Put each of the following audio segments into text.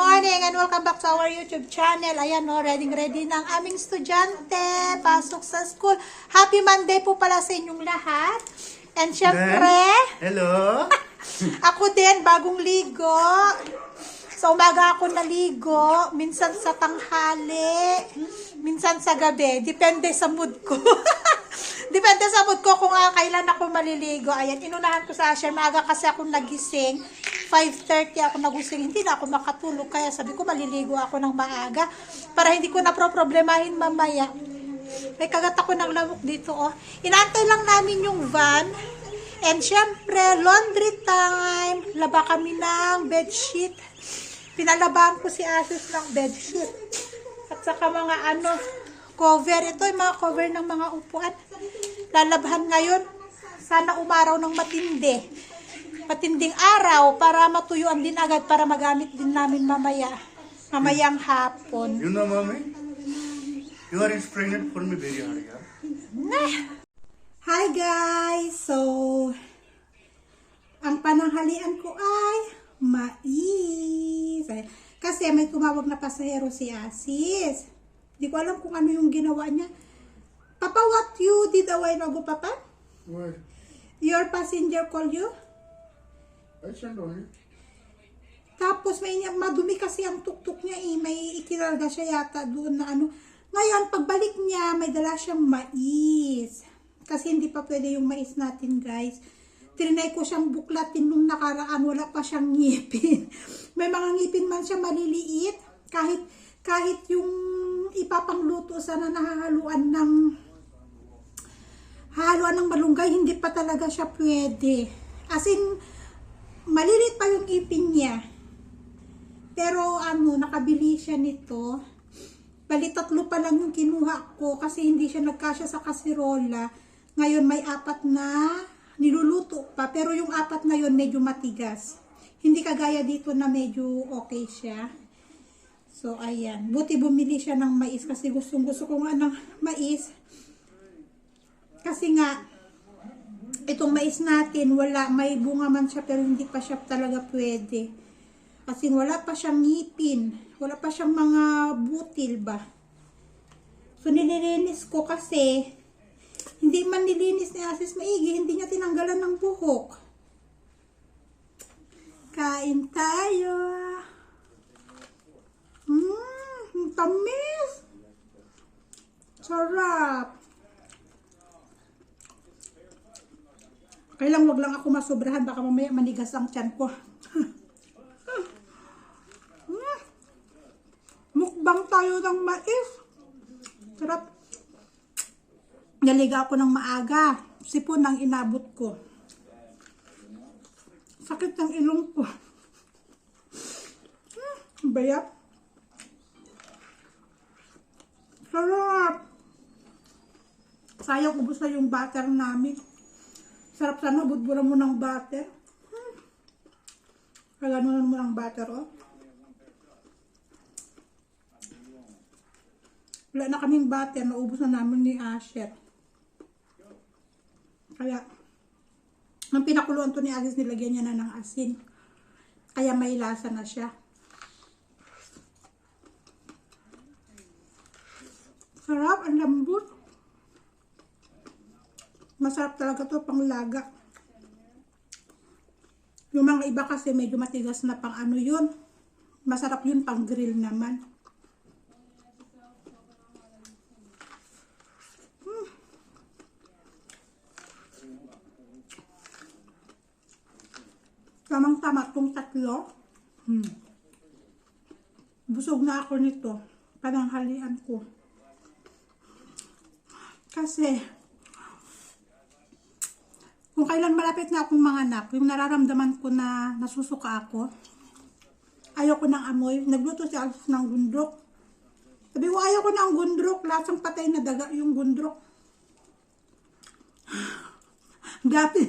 morning and welcome back to our YouTube channel. Ayan no, ready ready ng aming estudyante. Pasok sa school. Happy Monday po pala sa inyong lahat. And syempre, Hello? ako din, bagong ligo. Sa umaga ako naligo, minsan sa tanghali, minsan sa gabi. Depende sa mood ko. Depende sa mood ko kung ah, kailan ako maliligo. Ayan, inunahan ko sa Asher. Maaga kasi ako nagising. 5.30 ako nagising. Hindi na ako makatulog. Kaya sabi ko, maliligo ako ng maaga. Para hindi ko na problemahin mamaya. May kagat ako ng lamok dito, oh. Inaantay lang namin yung van. And syempre, laundry time. Laba kami ng bedsheet. Pinalabahan ko si Asus ng bedsheet. At saka mga ano, cover. Ito yung mga cover ng mga upuan. Lalabahan ngayon. Sana umaraw ng matindi. Matinding araw para matuyuan din agad para magamit din namin mamaya. Mamayang hapon. You know, mommy? You are pregnant for me very hard, yeah? Hi guys! So, ang pananghalian ko ay mais. Kasi may tumawag na pasahero si Asis. Di ko alam kung ano yung ginawa niya. Papa, what you did a while ago, Papa? What? Your passenger call you? Sent only. Tapos may madumi kasi ang tuktok niya eh. May ikinarga siya yata doon na ano. Ngayon, pagbalik niya, may dala siyang mais. Kasi hindi pa pwede yung mais natin, guys. Trinay ko siyang buklatin nung nakaraan, wala pa siyang ngipin. may mga ngipin man siya maliliit. Kahit, kahit yung ipapangluto sana nahahaluan ng haluan ng malunggay, hindi pa talaga siya pwede. As in, malilit pa yung ipin niya. Pero ano, nakabili siya nito. Bali tatlo pa lang yung kinuha ko kasi hindi siya nagkasya sa kasirola. Ngayon may apat na niluluto pa. Pero yung apat na yun medyo matigas. Hindi kagaya dito na medyo okay siya. So ayan. Buti bumili siya ng mais kasi gustong gusto ko nga ng mais. Kasi nga, itong mais natin, wala, may bunga man siya pero hindi pa siya talaga pwede. Kasi wala pa siyang ngipin. Wala pa siyang mga butil ba. So nililinis ko kasi hindi man nilinis ni Asis maigi, hindi niya tinanggalan ng buhok. Kain tayo. Mmm, tamis. Sarap. Kailang wag lang ako masobrahan, baka mamaya manigas ang tiyan ko. Mukbang tayo ng mais. Sarap. Naliga ako ng maaga. Sipon ang inabot ko. Sakit ng ilong ko. Hmm, Bayap. Sarap. Sayang ubos na yung butter namin. Sarap sana, budburan mo ng butter. Hmm. Kaganunan mo ng butter, oh. Wala na kaming butter, naubos na namin ni Asher. Kaya, ang pinakuluan to ni Agnes, nilagyan niya na ng asin. Kaya may lasa na siya. Sarap, ang lambot. Masarap talaga to pang laga. Yung mga iba kasi medyo matigas na pang ano yun. Masarap yun pang grill naman. Tamang-tama itong tatlo. Hmm. Busog na ako nito. Pananghalian ko. Kasi, kung kailan malapit na akong mga anak, yung nararamdaman ko na nasusuka ako, ayoko ng amoy. Nagluto si Alf ng gundrok. Sabi ko, ayoko ng gundrok. Lasang patay na daga yung gundrok. Dati,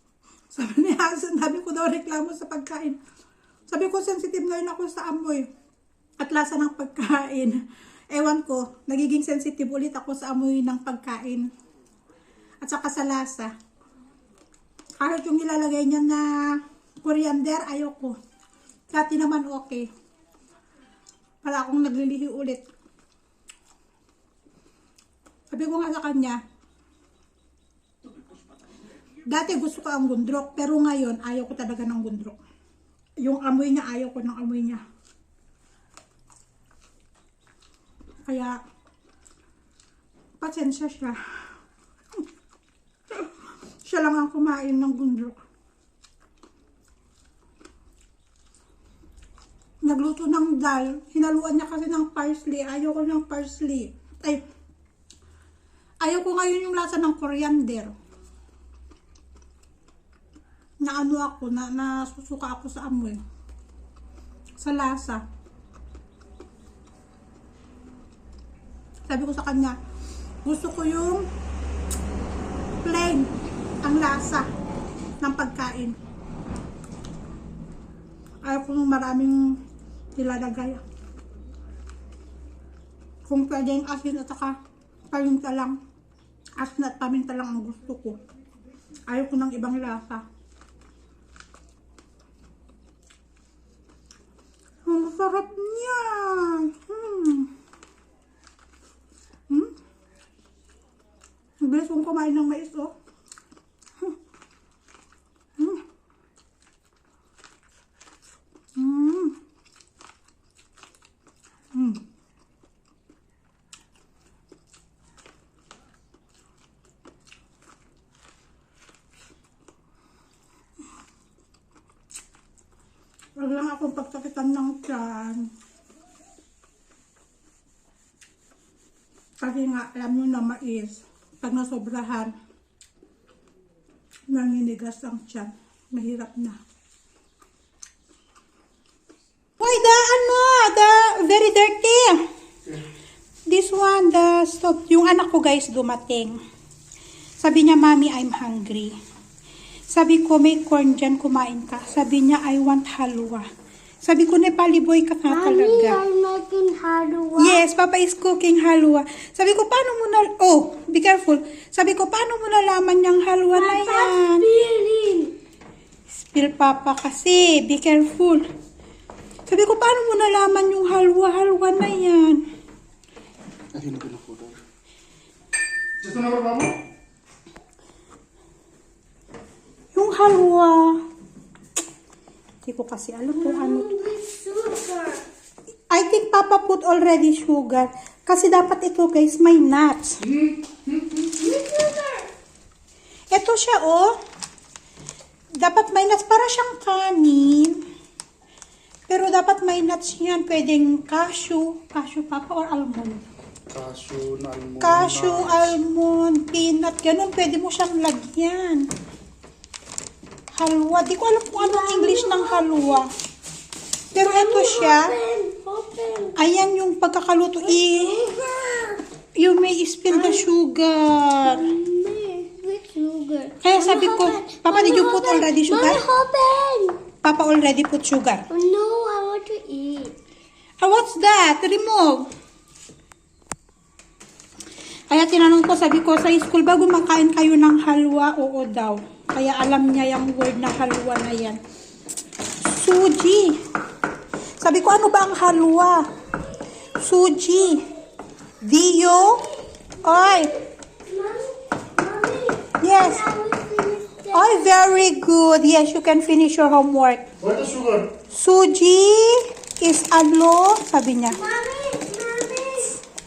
sabi ni Hasan, sabi ko daw reklamo sa pagkain. Sabi ko, sensitive ngayon ako sa amoy at lasa ng pagkain. Ewan ko, nagiging sensitive ulit ako sa amoy ng pagkain. At saka sa lasa. Kahit yung nilalagay niya na coriander, ayoko. Dati naman okay. para akong naglilihi ulit. Sabi ko nga sa kanya, dati gusto ko ang gundrok, pero ngayon ayaw ko talaga ng gundrok. Yung amoy niya, ayaw ko ng amoy niya. Kaya, pasensya siya. Siya lang ang kumain ng gundrok. Nagluto ng dal. Hinaluan niya kasi ng parsley. Ayaw ko ng parsley. Ay, ayaw ko ngayon yung lasa ng coriander. Na ano ako, na nasusuka ako sa amoy. Sa lasa. Sabi ko sa kanya, gusto ko yung plain ang lasa ng pagkain. Ayaw ko nung maraming nilalagay. Kung pwedeng asin at saka paminta lang. Asin at paminta lang ang gusto ko. Ayaw ko ng ibang lasa. Ang sarap niya. Hmm. Hmm? Bilis kong kumain ng mais, oh. Hmm. Hmm. Mm. Mm. Wag lang akong pagsakitan ng tiyan. Kasi nga, alam nyo na mais, pag nasobrahan, nangingigas ang tiyan. Mahirap na. Why the ano, the very dirty. This one, the stop. Yung anak ko guys dumating. Sabi niya, Mami, I'm hungry. Sabi ko, may corn dyan, kumain ka. Sabi niya, I want halwa. Sabi ko, Nepali boy ka nga Mommy, talaga. I'm making halwa. Yes, Papa is cooking halwa. Sabi ko, paano mo na... Oh, be careful. Sabi ko, paano mo nalaman yung halwa na yan? Feeling. Spill Papa kasi. Be careful. Sabi ko, paano mo nalaman yung halwa-halwa na yan? Ayun na po daw. Just number mama? Yung halwa. Hindi ko kasi alam kung ano. Sugar. I think Papa put already sugar. Kasi dapat ito guys, may nuts. Ito siya oh. Dapat may nuts. Para siyang kanin. Pero dapat may nuts yan. Pwedeng cashew. Cashew Papa or almond. Cashew, almond. Cashew, nuts. almond, peanut, ganun. Pwede mo siyang lagyan. Halwa. Di ko alam kung anong English ng halwa. Pero ito siya. Ayan yung pagkakaluto. I, you may spill the sugar. Sugar. Kaya sabi ko, Papa, did you put already sugar? Papa already put sugar. Oh, no, I want to eat. Ah, what's that? Remove. Kaya tinanong ko, sabi ko, sa school ba gumakain kayo ng halwa? Oo daw. Kaya alam niya yung word na halwa na yan. Suji. Sabi ko, ano ba ang halwa? Suji. Dio. Oy. Yes. Oy, very good. Yes, you can finish your homework. What is sugar? Suji is ano? Sabi niya. Mommy, mommy.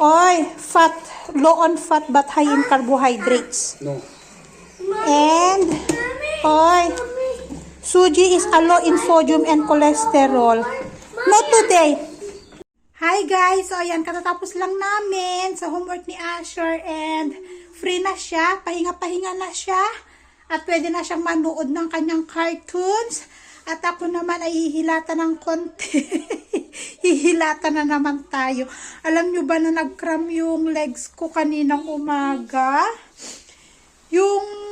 Oy, fat, low on fat but high in carbohydrates. No. And, oy, suji is a low in sodium and cholesterol. Not today. Hi guys! So ayan, katatapos lang namin sa homework ni Asher and free na siya. Pahinga-pahinga na siya. At pwede na siyang manood ng kanyang cartoons. At ako naman ay hihilata ng konti. hihilata na naman tayo. Alam nyo ba na nag-cram yung legs ko kaninang umaga? Yung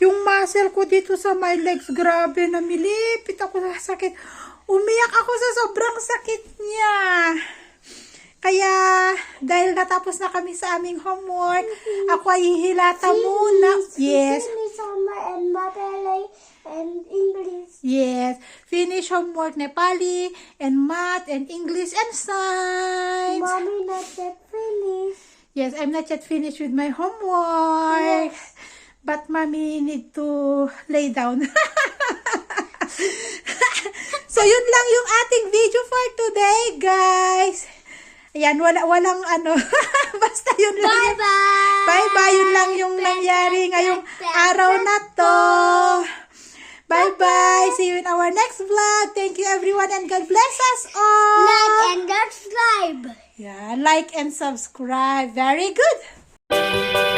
yung muscle ko dito sa my legs, grabe, namilipit ako sa sakit. Umiyak ako sa sobrang sakit niya. Kaya, dahil natapos na kami sa aming homework, ako ay hihilata muna. Yes. Me some and mother and English. Yes. Finish homework Nepali and math and English and science. Mommy not yet finished. Yes, I'm not yet finished with my homework. Yes. But mommy need to lay down. so yun lang yung ating video for today, guys. Ayan, wala, walang ano. Basta yun lang. Bye yung- bye. Bye-bye. Yun lang yung nangyari ngayong araw na to. Bye-bye. See you in our next vlog. Thank you everyone and God bless us all. Like and subscribe. Yeah, like and subscribe. Very good.